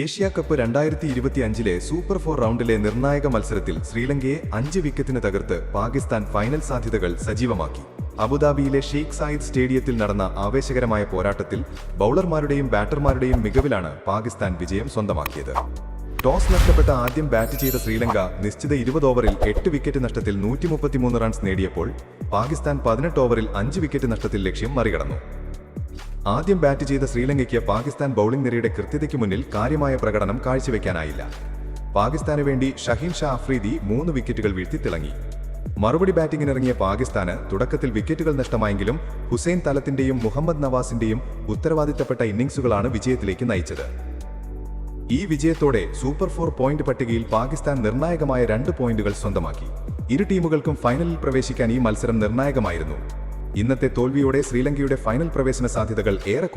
Asia cup രണ്ടായിരത്തി ഇരുപത്തി അഞ്ചിലെ സൂപ്പർ ഫോർ റൗണ്ടിലെ നിർണായക മത്സരത്തിൽ ശ്രീലങ്കയെ അഞ്ച് വിക്കറ്റിന് തകർത്ത് പാകിസ്ഥാൻ ഫൈനൽ സാധ്യതകൾ സജീവമാക്കി. അബുദാബിയിലെ ഷെയ്ഖ് സായിദ് സ്റ്റേഡിയത്തിൽ നടന്ന ആവേശകരമായ പോരാട്ടത്തിൽ ബൗളർമാരുടെയും ബാറ്റർമാരുടെയും മികവിലാണ് പാകിസ്ഥാൻ വിജയം സ്വന്തമാക്കിയത്. ടോസ് നഷ്ടപ്പെട്ട ആദ്യം ബാറ്റ് ചെയ്ത ശ്രീലങ്ക നിശ്ചിത ഇരുപത് ഓവറിൽ എട്ട് വിക്കറ്റ് നഷ്ടത്തിൽ നൂറ്റി റൺസ് നേടിയപ്പോൾ പാകിസ്ഥാൻ പതിനെട്ട് ഓവറിൽ അഞ്ച് വിക്കറ്റ് നഷ്ടത്തിൽ ലക്ഷ്യം മറികടന്നു. ആദ്യം ബാറ്റ് ചെയ്ത ശ്രീലങ്കയ്ക്ക് പാകിസ്ഥാൻ ബൌളിംഗ് നിരയുടെ കൃത്യതയ്ക്ക് മുന്നിൽ കാര്യമായ പ്രകടനം കാഴ്ചവെക്കാനായില്ല. പാകിസ്ഥാന് വേണ്ടി ഷഹീൻ ഷാ അഫ്രീദി മൂന്ന് വിക്കറ്റുകൾ വീഴ്ത്തി തിളങ്ങി മറുപടി ബാറ്റിംഗിനിറങ്ങിയ പാകിസ്ഥാന് തുടക്കത്തിൽ വിക്കറ്റുകൾ നഷ്ടമായെങ്കിലും ഹുസൈൻ തലത്തിന്റെയും മുഹമ്മദ് നവാസിന്റെയും ഉത്തരവാദിത്തപ്പെട്ട ഇന്നിംഗ്സുകളാണ് വിജയത്തിലേക്ക് നയിച്ചത്. ഈ വിജയത്തോടെ സൂപ്പർ ഫോർ പോയിന്റ് പട്ടികയിൽ പാകിസ്ഥാൻ നിർണായകമായ രണ്ട് പോയിന്റുകൾ സ്വന്തമാക്കി. ഇരു ടീമുകൾക്കും ഫൈനലിൽ പ്രവേശിക്കാൻ ഈ മത്സരം നിർണായകമായിരുന്നു. ഇന്നത്തെ തോൽവിയോടെ ശ്രീലങ്കയുടെ ഫൈനൽ പ്രവേശന സാധ്യതകൾ ഏറെ